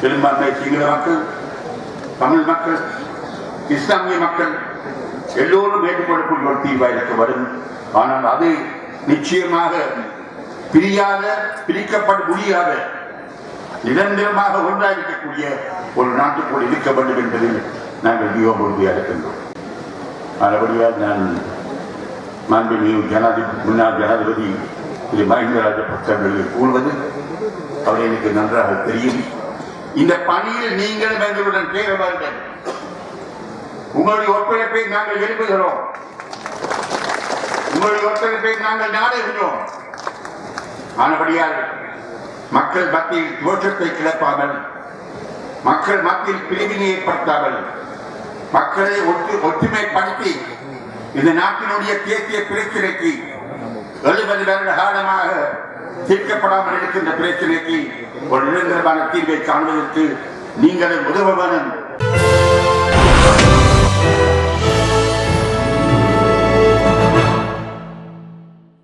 பெரும்பான்மை சிங்கள மக்கள் தமிழ் மக்கள் இஸ்லாமிய மக்கள் எல்லோரும் ஏற்றுக்கொள்ளக்கூடிய ஒரு தீர்வாக வரும் ஆனால் அது நிச்சயமாக பிரியாத பிரிக்கப்பட முடியாத நிரந்தரமாக ஒன்றாக இருக்கக்கூடிய ஒரு நாட்டுக்குள் இருக்க வேண்டும் என்பதில் நாங்கள் மிகவும் உறுதியாக இருக்கின்றோம். மறுபடியாக நான் மாண்புமிகு ஜனாதிபதி முன்னாள் ஜனாதிபதி திரு மஹிந்த ராஜபக்ச கூறுவது அவர் எனக்கு நன்றாக தெரியும். இந்த பணியில் நீங்கள் எங்களுடன் சேர வேண்டும் உங்களுடைய ஒத்துழைப்பை நாங்கள் விரும்புகிறோம். உங்களுடைய ஒத்துழைப்பை நாங்கள் நாடுகிறோம் ஆனபடியால் மக்கள் மத்தியில் தோற்றத்தை கிளப்பாமல் மக்கள் மத்தியில் பிரிவினை ஏற்படுத்தாமல் மக்களை ஒற்று ஒற்றுமைப்படுத்தி இந்த நாட்டினுடைய தேசிய பிரச்சனைக்கு எழுபது வருட காலமாக தீர்க்கப்படாமல் இருக்கின்ற பிரச்சனைக்கு ஒரு நிரந்தரமான தீர்வை காணுவதற்கு நீங்களும் உதவ வேணும்.